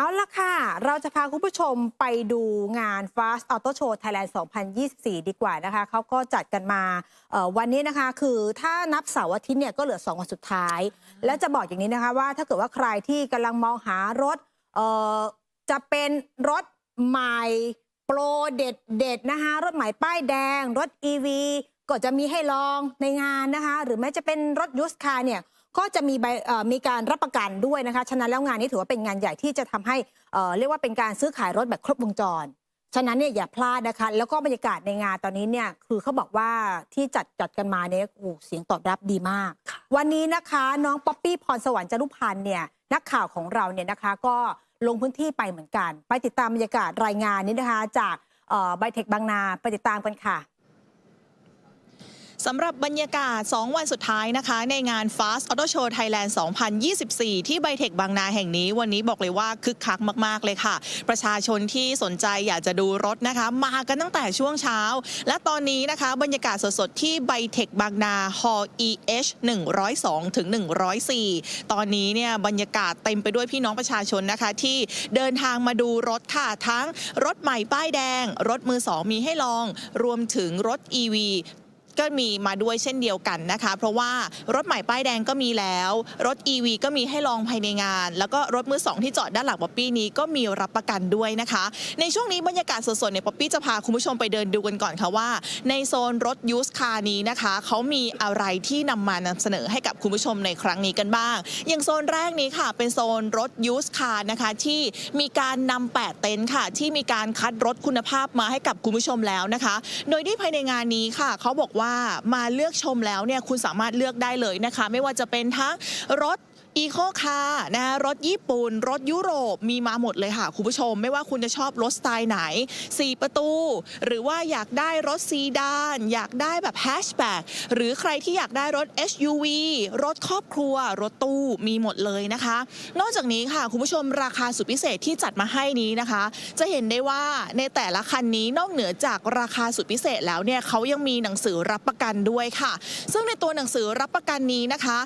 เอาละค่ะ เราจะพาคุณผู้ชมไปดูงาน Fast Auto Show Thailand 2024 ดีกว่านะคะ เขาก็จัดกันมาวันนี้นะคะ คือถ้านับเสาร์อาทิตย์เนี่ยก็เหลือ 2 วันสุดท้าย แล้วจะบอกอย่างนี้นะคะว่าถ้าเกิดว่าใครที่กำลังมองหารถจะเป็นรถใหม่โปรเด็ดเด็ดนะคะ รถใหม่ป้ายแดง รถ EV ก็จะมีให้ลองในงานนะคะ หรือแม้จะเป็นรถยูสคาร์เนี่ย ก็จะมีใบเอ่อมีการรับประกันด้วยนะคะ ฉะนั้นแล้วงานนี้ถือว่าเป็นงานใหญ่ที่จะทำให้เอ่อเรียกว่าเป็นการซื้อขายรถแบบครบวงจร ฉะนั้นเนี่ยอย่าพลาดนะคะ แล้วก็บรรยากาศในงานตอนนี้เนี่ยคือเขาบอกว่าที่จัดจัดกันมาเนี่ยโอ้เสียงตอบรับดีมาก วันนี้นะคะน้องป๊อปปี้พรสวรรค์จารุพันธ์เนี่ยนักข่าวของเราเนี่ยนะคะก็ลงพื้นที่ไปเหมือนกัน ไปติดตามบรรยากาศรายงานนี้นะคะ จากไบเทคบางนาไปติดตามกันค่ะ สำหรับบรรยากาศ 2 วันสุดท้ายนะคะ ในงาน Fast Auto Show Thailand 2024 ที่ไบเทคบางนาแห่งนี้ วันนี้บอกเลยว่าคึกคักมาก ๆ เลยค่ะ ประชาชนที่สนใจอยากจะดูรถนะคะ มากันตั้งแต่ช่วงเช้า และตอนนี้นะคะ บรรยากาศสด ๆ ที่ไบเทคบางนา Hall EH 102ถึง104 ตอนนี้เนี่ยบรรยากาศเต็มไปด้วยพี่น้องประชาชนนะคะ ที่เดินทางมาดูรถค่ะ ทั้งรถใหม่ป้ายแดง รถมือสองมีให้ลอง รวมถึงรถ EV ก็มีมาด้วยเช่นเดียวกันนะคะ เพราะว่ารถใหม่ป้ายแดงก็มีแล้ว รถ EV ก็มีให้ลองภายในงาน แล้วก็รถมือสองที่จอดด้านหลังป๊อปปี้นี้ก็มีรับประกันด้วยนะคะ ในช่วงนี้บรรยากาศสดๆเนี่ยป๊อปปี้จะพาคุณผู้ชมไปเดินดูกันก่อนค่ะว่า ในโซนรถยูสคาร์นี้นะคะเขามีอะไรที่นำมานำเสนอให้กับคุณผู้ชมในครั้งนี้กันบ้าง อย่างโซนแรกนี้ค่ะ เป็นโซนรถยูสคาร์นะคะที่มีการนำแปดเต็นท์ค่ะ ที่มีการคัดรถคุณภาพมาให้กับคุณผู้ชมแล้วนะคะ โดยที่ภายในงานนี้ค่ะเขาบอกว่ามาเลือกชมแล้วเนี่ยคุณสามารถเลือกได้เลยนะคะ ไม่ว่าจะเป็นทั้งรถ อีโคคาร์นะรถญี่ปุ่น รถยุโรปมีมาหมดเลยค่ะ คุณผู้ชม ไม่ว่าคุณจะชอบรถสไตล์ไหน 4 ประตู หรือว่าอยากได้รถซีดาน อยากได้แบบแฮชแบ็กหรือใครที่อยากได้รถ SUV รถครอบครัว รถตู้มีหมดเลยนะคะ นอกจากนี้ค่ะ คุณผู้ชมราคาสุดพิเศษที่จัดมาให้นี้นะคะ จะเห็นได้ว่าในแต่ละคันนี้นอกเหนือจากราคาสุดพิเศษแล้วเนี่ยเขายังมีหนังสือรับประกันด้วยค่ะ ซึ่งในตัวหนังสือรับประกันนี้นะคะ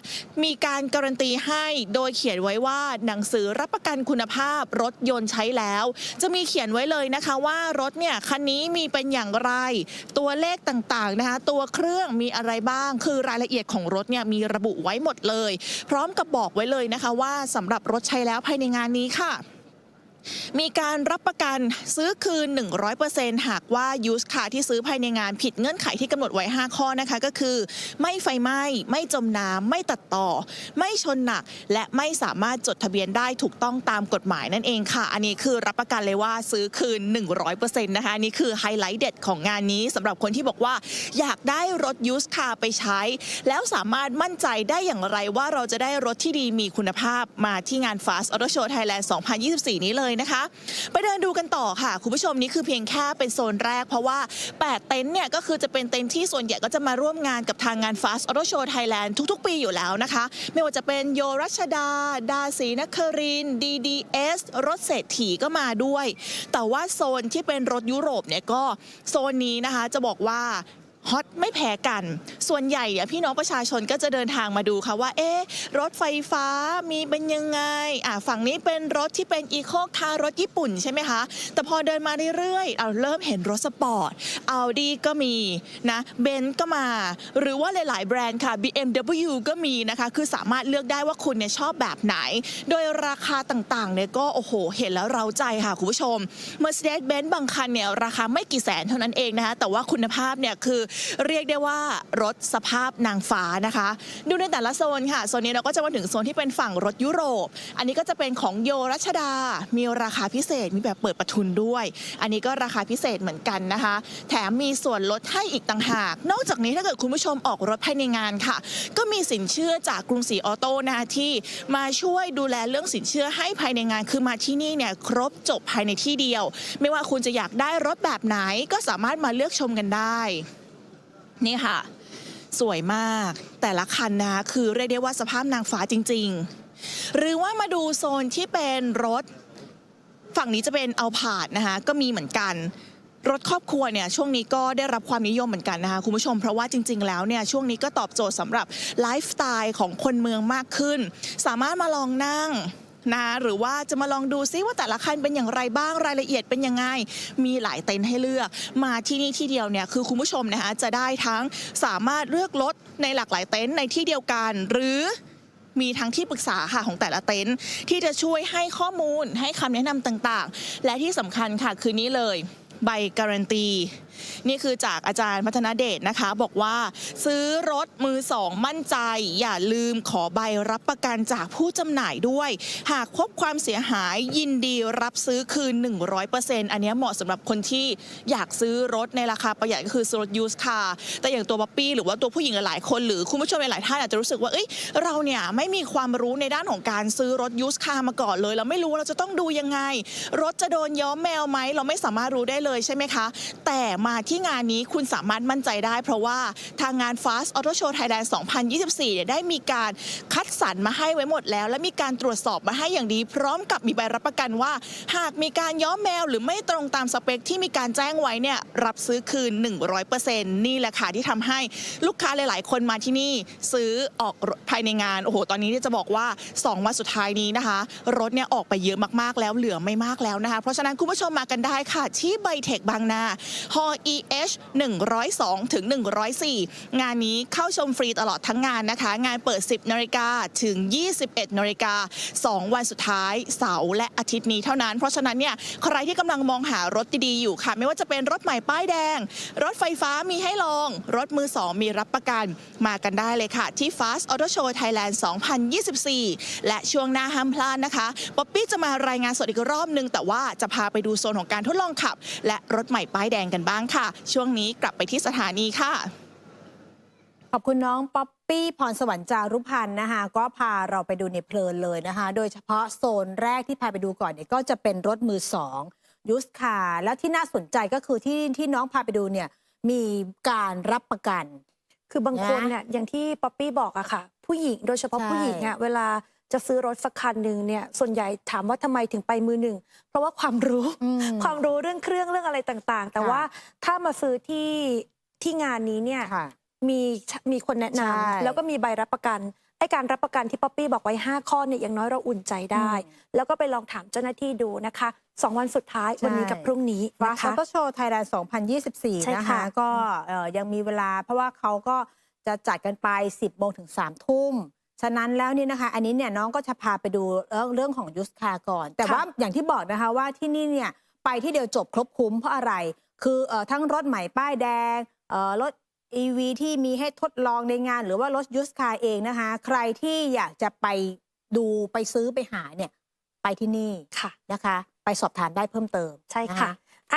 มีการการันตีให้โดยเขียนไว้ว่าหนังสือรับประกันคุณภาพรถยนต์ใช้แล้ว จะมีเขียนไว้เลยนะคะว่ารถเนี่ยคันนี้มีเป็นอย่างไร ตัวเลขต่างๆนะคะตัวเครื่องมีอะไรบ้าง คือรายละเอียดของรถเนี่ยมีระบุไว้หมดเลย พร้อมกับบอกไว้เลยนะคะว่าสำหรับรถใช้แล้วภายในงานนี้ค่ะ มีการรับประกันซื้อคืน 100%หากว่ายูสคาที่ซื้อภายในงานผิดเงื่อนไขที่กำหนดไว้ 5 ข้อนะคะก็คือ ไม่ไฟไหม้ ไม่จมน้ำไม่ตัดต่อ ไม่ชนหนัก และไม่สามารถจดทะเบียนได้ถูกต้องตามกฎหมายนั่นเองค่ะ อันนี้คือรับประกันเลยว่าซื้อคืน 100%นะคะอันนี่คือไฮไลท์เด็ดของงานนี้สำหรับคนที่บอกว่า อยากได้รถยูสคาไปใช้ แล้วสามารถมั่นใจได้อย่างไรว่าเราจะได้รถที่ดีมีคุณภาพมาที่งาน Fast Auto Show Thailand 2024 นี้เลยนะคะ ไปเดินดูกันต่อค่ะ คุณผู้ชมนี่คือเพียงแค่เป็นโซนแรก เพราะว่า 8 เต็นท์เนี่ยก็คือจะเป็นเต็นท์ที่ส่วนใหญ่ก็จะมาร่วมงานกับทางงาน Fast Auto Show Thailand ทุกๆ ปีอยู่แล้วนะคะ ไม่ว่าจะเป็นโยรัชดา ดาสีนครินทร์ DDS รถเศรษฐีก็มาด้วย แต่ว่าโซนที่เป็นรถยุโรปเนี่ยก็โซนนี้นะคะจะบอกว่า ฮอตไม่แพ้กัน ส่วนใหญ่พี่น้องประชาชนก็จะเดินทางมาดูค่ะว่า เอ๊ะรถไฟฟ้ามีเป็นยังไงอะฝั่งนี้เป็นรถที่เป็นอีโคคาร์รถญี่ปุ่นใช่ไหมคะ แต่พอเดินมาเรื่อยๆ เอาเริ่มเห็นรถสปอร์ต a าดีก็มีนะเบนก็มา หรือว่าหลายๆ แบรนด์ค่ะ BMW ก็มีนะคะ คือสามารถเลือกได้ว่าคุณเนี่ยชอบแบบไหน โดยราคาต่างๆเนี่ยก็โอ้โห เห็นแล้วเราใจค่ะคุณผู้ชม Mercedes-Benz บางคันเนี่ยราคาไม่กี่แสนเท่านั้นเองนะคะแต่ว่าคุณภาพเนี่ยคือเรียกได้ว่ารถสภาพนางฟ้านะคะ ดูในแต่ละโซนค่ะโซนนี้เราก็จะมาถึงโซนที่เป็นฝั่งรถยุโรป อันนี้ก็จะเป็นของโยรัชดา มีราคาพิเศษมีแบบเปิดประทุนด้วย อันนี้ก็ราคาพิเศษเหมือนกันนะคะ แถมมีส่วนลดให้อีกต่างหาก นอกจากนี้ถ้าเกิดคุณผู้ชมออกรถภายในงานค่ะ ก็มีสินเชื่อจากกรุงศรีออโต้นะที่มาช่วยดูแลเรื่องสินเชื่อให้ภายในงานคือมาที่นี่เนี่ยครบจบภายในที่เดียว ไม่ว่าคุณจะอยากได้รถแบบไหนก็สามารถมาเลือกชมกันได้ นี่ค่ะ สวยมาก แต่ละคันนะคือเรียกได้ว่าสภาพนางฟ้าจริง ๆ หรือว่ามาดูโซนที่เป็นรถ ฝั่งนี้จะเป็นเอาผาดนะคะก็มีเหมือนกันรถครอบครัวเนี่ยช่วงนี้ก็ได้รับความนิยมเหมือนกันนะคะคุณผู้ชมเพราะว่าจริง ๆ แล้วเนี่ยช่วงนี้ก็ตอบโจทย์สำหรับไลฟ์สไตล์ของคนเมืองมากขึ้น สามารถมาลองนั่ง นะหรือว่าจะมาลองดูซิว่าแต่ละคันเป็นอย่างไรบ้างรายละเอียดเป็นยังไง มีหลายเต็นท์ให้เลือก มาที่นี่ที่เดียวเนี่ยคือคุณผู้ชมนะคะจะได้ทั้งสามารถเลือกรถในหลากหลายเต็นท์ในที่เดียวกัน หรือมีทั้งที่ปรึกษาค่ะของแต่ละเต็นท์ที่จะช่วยให้ข้อมูลให้คำแนะนำต่างๆ และที่สำคัญค่ะคือนี้เลย ใบการันตีนี่คือจากอาจารย์พัฒนาเดชนะคะ บอกว่าซื้อรถมือสองมั่นใจ อย่าลืมขอใบรับประกันจากผู้จำหน่ายด้วย หากพบความเสียหายยินดีรับซื้อคืน 100%อันเนี้เหมาะสำหรับคนที่อยากซื้อรถในราคาประหยัดก็คือซื้อรถยูสคาร์แต่อย่างตัวป๊อปปี้หรือว่าตัวผู้หญิงหลายคนหรือคุณผู้ชมหลายท่านอาจจะรู้สึกว่าเอ้ยเราเนี่ยไม่มีความรู้ในด้านของการซื้อรถยูสคาร์มาก่อนเลยเราไม่รู้เราจะต้องดูยังไง รถจะโดนย้อมแมวไหมเราไม่สามารถรู้ได้เลยใช่ไหมคะ แต่มาที่งานนี้คุณสามารถมั่นใจได้ เพราะว่าทางงาน Fast Auto Show Thailand 2024เนี่ยได้มีการคัดสรรมาให้ไว้หมดแล้ว และมีการตรวจสอบมาให้อย่างดี พร้อมกับมีใบรับประกันว่า หากมีการย้อมแมวหรือไม่ตรงตามสเปคที่มีการแจ้งไว้เนี่ยรับซื้อคืน 100%นี่แหละค่ะที่ทำให้ลูกค้าหลาย ๆ คนมาที่นี่ซื้อออกภายในงานโอ้โหตอนนี้จะบอกว่า 2 วันสุดท้ายนี้นะคะ รถเนี่ยออกไปเยอะมากๆแล้วเหลือไม่มากแล้วนะคะ เพราะฉะนั้นคุณผู้ชมมากันได้ค่ะ ที่ไบเทคบางนาฮอ EH 102ถึง104 งานนี้เข้าชมฟรีตลอดทั้งงานนะคะ งานเปิด 10นาฬิกาถึง 21นาฬิกา2วันสุดท้ายเสาร์และอาทิตย์นี้เท่านั้น เพราะฉะนั้นเนี่ยใครที่กำลังมองหารถดีๆอยู่ค่ะ ไม่ว่าจะเป็นรถใหม่ป้ายแดง รถไฟฟ้ามีให้ลอง รถมือสองมีรับประกันมากันได้เลยค่ะ ที่ Fast Auto Show Thailand 2024 และช่วงหน้าห้ามพลาดนะคะป๊อปปี้จะมารายงานสดอีกรอบนึง แต่ว่าจะพาไปดูโซนของการทดลองขับ และรถใหม่ป้ายแดงกันบ้างค่ะ ช่วงนี้กลับไปที่สถานีค่ะ ขอบคุณน้องป๊อปปี้พรสวรรค์จารุพันธ์นะคะก็พาเราไปดูในเพลินเลยนะคะ โดยเฉพาะโซนแรกที่พาไปดูก่อนเนี่ยก็จะเป็นรถมือสองยูสคาแล้วที่น่าสนใจก็คือที่ที่น้องพาไปดูเนี่ยมีการรับประกัน คือบางคนเนี่ยอย่างที่ป๊อปปี้บอกอะค่ะ ผู้หญิงโดยเฉพาะผู้หญิงอะเวลา จะซื้อรถสักคันหนึ่งเนี่ยส่วนใหญ่ถามว่าทำไมถึงไปมือหนึ่ง เพราะว่าความรู้อืมความรู้เรื่องเครื่องเรื่องอะไรต่างๆ แต่ค่ะว่าถ้ามาซื้อที่ที่งานนี้เนี่ยค่ะมีมีคนแนะนใช่ำแล้วก็มีใบรับประกันไอ้การรับประกันที่ป๊อปปี้บอกไว้ 5 ข้อเนี่ยอย่างน้อยเราอุ่นใจได้อืมแล้วก็ไปลองถามเจ้าหน้าที่ดูนะคะสองวันสุดท้าย วันนี้กับพรุ่งนี้ฟานะสคะต์โชว์ไทยแลนด์ใช่2024 นะคะค่ะก็เอ่อยังมีเวลาเพราะว่าเขาก็จะจัดกันไป 10โมงถึง3ทุ่ม ฉะนั้นแล้วนี่นะคะ อันนี้เนี่ยน้องก็จะพาไปดูเรื่องเรื่องของยูสคาก่อน แต่ว่าอย่างที่บอกนะคะว่าที่นี่เนี่ยไปที่เดียวจบครบคุ้มเพราะอะไร คือเอ่อทั้งรถใหม่ป้ายแดงเอ่อรถ EV ที่มีให้ทดลองในงาน หรือว่ารถยูสคาเองนะคะ ใครที่อยากจะไปดูไปซื้อไปหาเนี่ยไปที่นี่ค่ะนะคะ ไปสอบถามได้เพิ่มเติมใช่นค่ะ